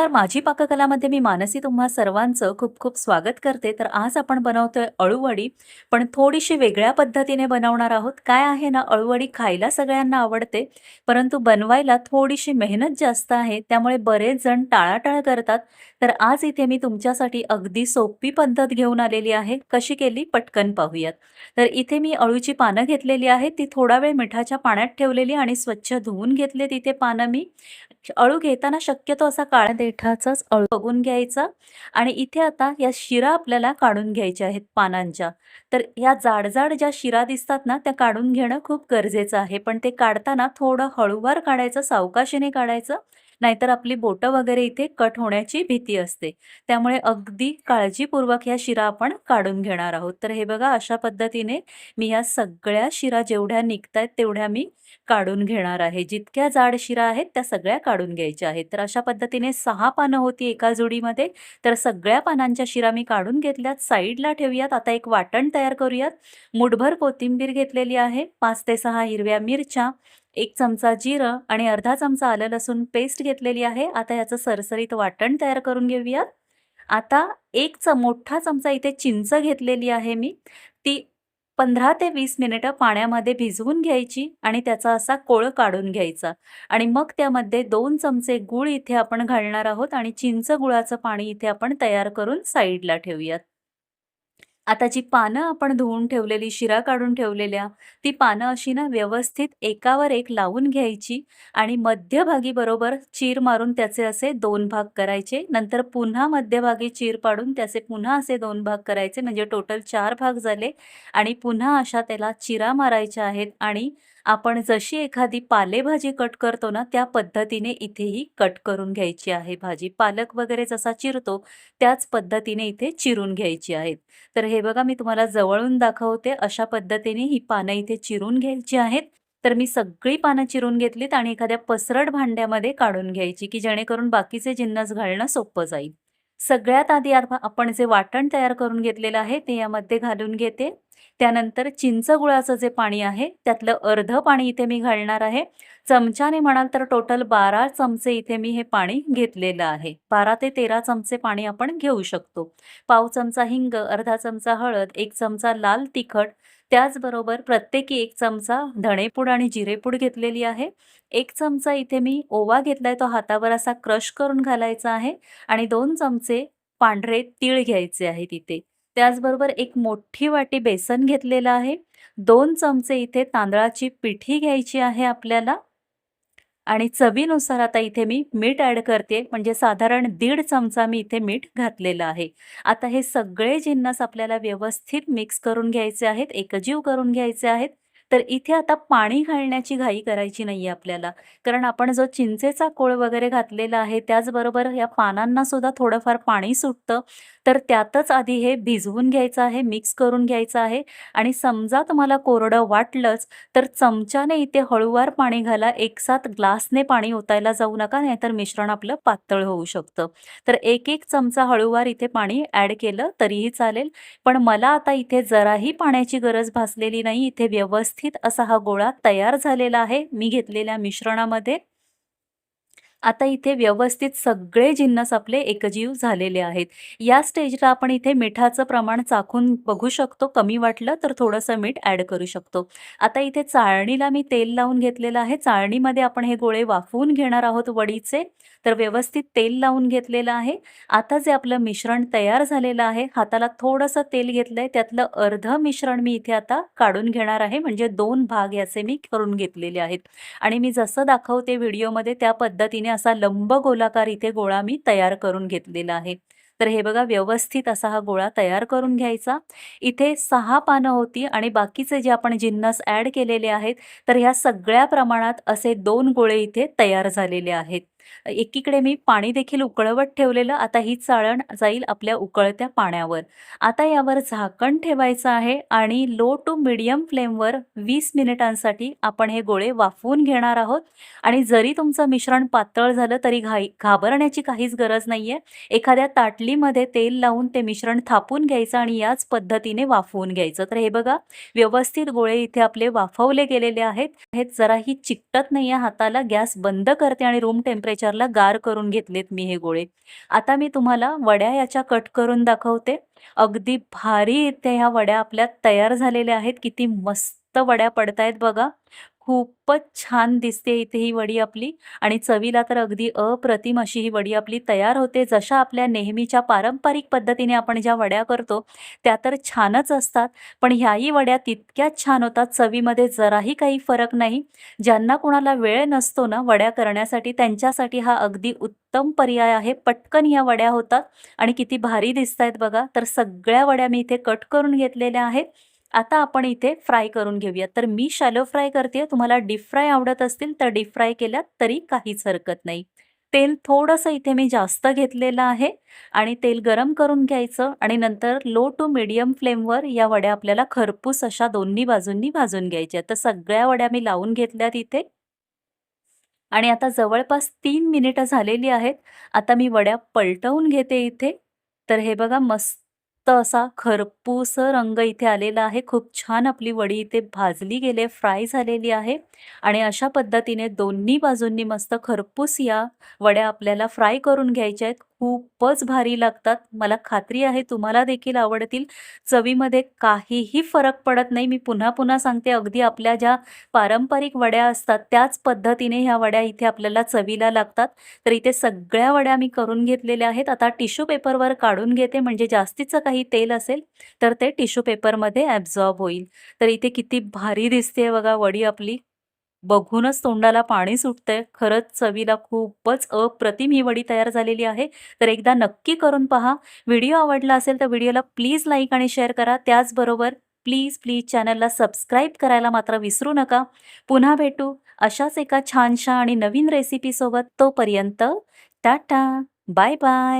नमस्कार. माझी पाककलामध्ये मी मानसी तुम्हा सर्वांचं खूप खूप स्वागत करते. तर आज आपण बनवतोय अळूवडी. पण थोडीशी वेगळ्या पद्धतीने बनवणार आहोत. काय आहे ना अळूवडी खायला सगळ्यांना आवडते. परंतु बनवायला थोडीशी मेहनत जास्त आहे. त्यामुळे बरेच जण टाळाटाळ करतात. तर आज इथे मी तुमच्यासाठी अगदी सोपी पद्धत घेऊन आलेली आहे. कशी केली? पटकन पाहूयात. तर इथे मी अळूची पानं घेतलेली आहेत. ती थोडा वेळ मिठाच्या पाण्यात ठेवलेली आणि स्वच्छ धुवून घेतले तिथे पानं मी. अळू घेताना शक्यतो असा काळ्या देठाचाच अळ बघून घ्यायचा. आणि इथे आता या शिरा आपल्याला काढून घ्यायच्या आहेत पानांच्या. तर या जाडजाड ज्या शिरा दिसतात ना त्या काढून घेणं खूप गरजेचं आहे. पण ते काढताना थोडं हळूवार काढायचं सावकाशीने काढायचं. नाहीतर आपली बोटं वगैरे इथे कट होण्याची भीती असते. त्यामुळे अगदी काळजीपूर्वक ह्या शिरा आपण काढून घेणार आहोत. तर हे बघा अशा पद्धतीने मी ह्या सगळ्या शिरा जेवढ्या निघतायत तेवढ्या मी काढून घेणार आहे. जितक्या जाड शिरा आहेत त्या सगळ्या काढून घ्यायच्या आहेत. तर अशा पद्धतीने सहा पानं होती एका जोडीमध्ये. तर सगळ्या पानांच्या शिरा मी काढून घेतल्यात. साईडला ठेवूयात. आता एक वाटण तयार करूयात. मुठभर कोथिंबीर घेतलेली आहे. पाच ते सहा हिरव्या मिरच्या. एक चमचा जिरं आणि अर्धा चमचा आलं लसूण पेस्ट घेतलेली आहे. आता याचं सरसरीत वाटण तयार करून घेऊयात. आता एक च मोठा चमचा इथे चिंच घेतलेली आहे मी. ती पंधरा ते वीस मिनिटं पाण्यामध्ये भिजवून घ्यायची आणि त्याचा असा कोळ काढून घ्यायचा. आणि मग त्यामध्ये दोन चमचे गूळ इथे आपण घालणार आहोत आणि चिंच गुळाचं पाणी इथे आपण तयार करून साईडला ठेवूयात. आता जी पानं आपण धुवून ठेवलेली शिरा काढून ठेवलेल्या ती पानं अशी ना व्यवस्थित एकावर एक लावून घ्यायची आणि मध्यभागी बरोबर चीर मारून त्याचे असे दोन भाग करायचे. नंतर पुन्हा मध्यभागी चीर पाडून त्याचे पुन्हा असे दोन भाग करायचे. म्हणजे टोटल चार भाग झाले आणि पुन्हा अशा त्याला चिरा मारायच्या आहेत आणि आपण जशी एखादी पालेभाजी कट करतो ना त्या पद्धतीने इथेही कट करून घ्यायची आहे भाजी. पालक वगैरे जसा चिरतो त्याच पद्धतीने इथे चिरून घ्यायची आहेत. तर हे बघा मी तुम्हाला जवळून दाखवते. अशा पद्धतीने ही पानं इथे चिरून घ्यायची आहेत. तर मी सगळी पानं चिरून घेतलीत आणि एखाद्या पसरट भांड्यामध्ये काढून घ्यायची की जेणेकरून बाकीचे जिन्नस घालणं सोपं जाईल. सगळ्यात आधी आपण जे वाटण तयार करून घेतलेलं आहे ते यामध्ये घालून घेते. त्यानंतर चिंच गुळाचं जे पाणी आहे त्यातलं अर्ध पाणी इथे मी घालणार आहे. चमच्याने म्हणाल तर टोटल बारा चमचे इथे मी हे पाणी घेतलेलं आहे. बारा ते तेरा चमचे पाणी आपण घेऊ शकतो. पाव चमचा हिंग अर्धा चमचा हळद एक चमचा लाल तिखट त्याचबरोबर प्रत्येकी एक चमचा धणेपूड आणि जिरेपूड घेतलेली आहे. एक चमचा इथे मी ओवा घेतलाय तो हातावर असा क्रश करून घालायचा आहे आणि दोन चमचे पांढरे तीळ घ्यायचे आहेत इथे. त्याचबरोबर एक मोठी वाटी बेसन घेतलेलं आहे. दोन चमचे इथे तांदळाची पिठी घ्यायची आहे आपल्याला. आणि चवीनुसार आता इथे मी मीठ ॲड करते. म्हणजे साधारण दीड चमचा मी इथे मीठ घातलेलं आहे. आता हे सगळे जिन्नस आपल्याला व्यवस्थित मिक्स करून घ्यायचे आहेत. एकजीव करून घ्यायचे आहेत. तर इथे आता पाणी घालण्याची घाई करायची नाही आपल्याला. कारण आपण जो चिंचेचा कोळ वगैरे घातलेला आहे त्याचबरोबर या पानांना सुद्धा थोडंफार पाणी सुटतं. तर त्यातच आधी हे भिजवून घ्यायचं आहे मिक्स करून घ्यायचं आहे. आणि समजा तुम्हाला कोरडं वाटलंच तर चमच्याने इथे हळूवार पाणी घाला. एकसाथ ग्लासने पाणी ओतायला जाऊ नका नाहीतर मिश्रण आपलं पातळ होऊ शकतं. तर एक एक चमचा हळूवार इथे पाणी ॲड केलं तरीही चालेल. पण मला आता इथे जराही पाण्याची गरज भासलेली नाही. इथे व्यवस्थित असा हा गोळा तयार झालेला आहे. मी घेतलेल्या मिश्रणामध्ये आता इथे व्यवस्थित सगळे जिन्नस आपले एकजीव झालेले आहेत. या स्टेजला आपण इथे मिठाचं प्रमाण चाखून बघू शकतो. कमी वाटलं तर थोडंसं मीठ ॲड करू शकतो. आता इथे चाळणीला मी तेल लावून घेतलेलं आहे. चाळणीमध्ये आपण हे गोळे वाफवून घेणार आहोत वडीचे. तर व्यवस्थित तेल लावून घेतलेलं आहे. आता जे आपलं मिश्रण तयार झालेलं आहे हाताला थोडंसं तेल घेतलंय. त्यातलं अर्ध मिश्रण मी इथे आता काढून घेणार आहे. म्हणजे दोन भाग याचे मी करून घेतलेले आहेत. आणि मी जसं दाखवते व्हिडिओमध्ये त्या पद्धतीने असा लंब गोलाकार इथे गोळा मी तयार करून घेतलेला आहे. तर हे बघा व्यवस्थित असा हा गोळा तयार करून घ्यायचा. इथे सहा पानं होती आणि बाकीचे जे आपण जिन्नस ॲड केलेले आहेत तर ह्या सगळ्या प्रमाणात असे दोन गोळे इथे तयार झालेले आहेत. एकीकडे मी पाणी देखील उकळवत ठेवलेलं आता ही चाळण जाईल आपल्या उकळत्या पाण्यावर. आता यावर झाकण ठेवायचं आहे आणि लो टू मिडियम फ्लेमवर वीस मिनिटांसाठी आपण हे गोळे वाफवून घेणार आहोत. आणि जरी तुमचं मिश्रण पातळ झालं तरी घाई घाबरण्याची काहीच गरज नाहीये. एखाद्या ताटलीमध्ये तेल लावून ते मिश्रण थापून घ्यायचं आणि याच पद्धतीने वाफवून घ्यायचं. तर हे बघा व्यवस्थित गोळे इथे आपले वाफवले गेलेले आहेत. हे जराही चिकटत नाहीये हाताला गॅस बंद करते आणि रूम टेम्परेचर टेम्परेचरला गार करून घेतलेत मी हे गोळे. आता मी तुम्हाला वड्या याच्या कट करून दाखवते. अगदी भारी इथे ह्या वड्या आपल्या तयार झालेल्या आहेत. किती मस्त वड्या पडतायत बघा. खूपच छान दिसते इथे ही वडी आपली. आणि चवीला तर अगदी अप्रतिम अशी ही वडी आपली तयार होते. जशा आपल्या नेहमीच्या पारंपरिक पद्धतीने आपण ज्या वड्या करतो त्या तर छानच असतात. पण ह्याही वड्या तितक्याच छान होतात. चवीमध्ये जराही काही फरक नाही. ज्यांना कोणाला वेळ नसतो ना वड्या करण्यासाठी त्यांच्यासाठी हा अगदी उत्तम पर्याय आहे. पटकन ह्या वड्या होतात. आणि किती भारी दिसत आहेत बघा. तर सगळ्या वड्या मी इथे कट करून घेतलेल्या आहेत. आता आपण इथे फ्राय करून घेऊया. तर मी शॅलो फ्राय करते तुम्हाला डीप फ्राय आवडत असतील तर डीप फ्राय केल्यात तरी काहीच हरकत नाही. तेल थोडंसं इथे मी जास्त घेतलेलं आहे आणि तेल गरम करून घ्यायचं आणि नंतर लो टू मिडियम फ्लेमवर या वड्या आपल्याला खरपूस अशा दोन्ही बाजूंनी भाजून घ्यायच्या. तर सगळ्या वड्या मी लावून घेतल्यात इथे. आणि आता जवळपास तीन मिनिटं झालेली आहेत. आता मी वड्या पलटवून घेते इथे. तर हे बघा मस्त मस्त असा खरपूस रंग इथे आलेला आहे. खूप छान आपली वडी इथे भाजली गेले फ्राय झालेली आहे. आणि अशा पद्धतीने दोन्ही बाजूंनी मस्त खरपूस या वड्या आपल्याला फ्राय करून घ्यायच्या आहेत. खूपच भारी लागतात. मला खात्री आहे तुम्हाला देखील आवडतील. चवीमध्ये काहीही फरक पडत नाही. मी पुन्हा पुन्हा सांगते अगदी आपल्या ज्या पारंपरिक वड्या असतात त्याच पद्धतीने ह्या वड्या इथे आपल्याला चवीला लागतात. तर इथे सगळ्या वड्या मी करून घेतलेल्या आहेत. आता टिश्यू पेपरवर काढून घेते म्हणजे जास्तीचं काही तेल असेल तर ते टिश्यू पेपरमध्ये ॲब्झॉर्ब होईल. तर इथे किती भारी दिसते बघा वडी आपली. बघूनच तोंडाला पाणी सुटतंय. खरंच चवीला खूपच अप्रतिम ही वडी तयार झालेली आहे. तर एकदा नक्की करून पहा. व्हिडिओ आवडला असेल तर व्हिडिओला प्लीज लाईक आणि शेअर करा. त्याचबरोबर प्लीज प्लीज चॅनलला सबस्क्राईब करायला मात्र विसरू नका. पुन्हा भेटू अशाच एका छानशा आणि नवीन रेसिपीसोबत तोपर्यंत टाटा. Bye bye.